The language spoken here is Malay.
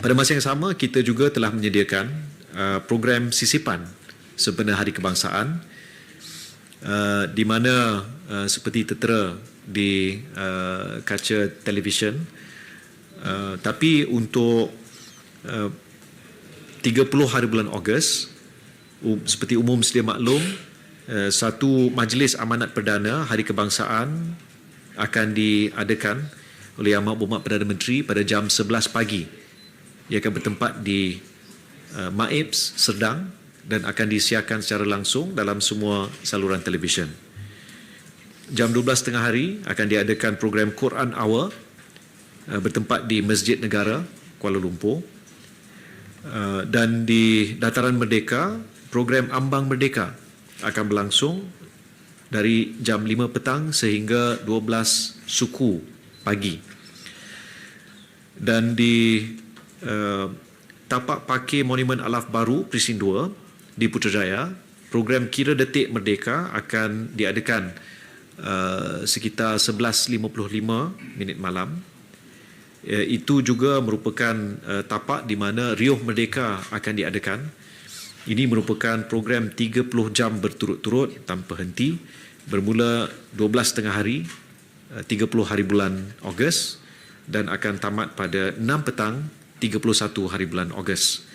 Pada masa yang sama, kita juga telah menyediakan uh, program sisipan sempena Hari Kebangsaan uh, di mana uh, seperti tertera di uh, kaca televisyen. Uh, tapi untuk uh, 30 hari bulan Ogos um, seperti umum sedia maklum uh, satu majlis amanat perdana Hari Kebangsaan akan diadakan oleh Yang Berhormat Perdana Menteri pada jam 11 pagi ia akan bertempat di uh, Maibs, Serdang dan akan disiarkan secara langsung dalam semua saluran televisyen. Jam 12 tengah hari akan diadakan program Quran Hour uh, bertempat di Masjid Negara, Kuala Lumpur. Uh, dan di Dataran Merdeka, program Ambang Merdeka akan berlangsung dari jam 5 petang sehingga 12 suku pagi. Dan di uh, tapak pakir Monumen Alaf Baru Presin 2 di Putrajaya, program Kira Detik Merdeka akan diadakan uh, sekitar 11.55 minit malam. Uh, itu juga merupakan uh, tapak di mana Riuh Merdeka akan diadakan. Ini merupakan program 30 jam berturut-turut tanpa henti bermula 12 tengah hari 30 hari bulan Ogos dan akan tamat pada 6 petang 31 hari bulan Ogos.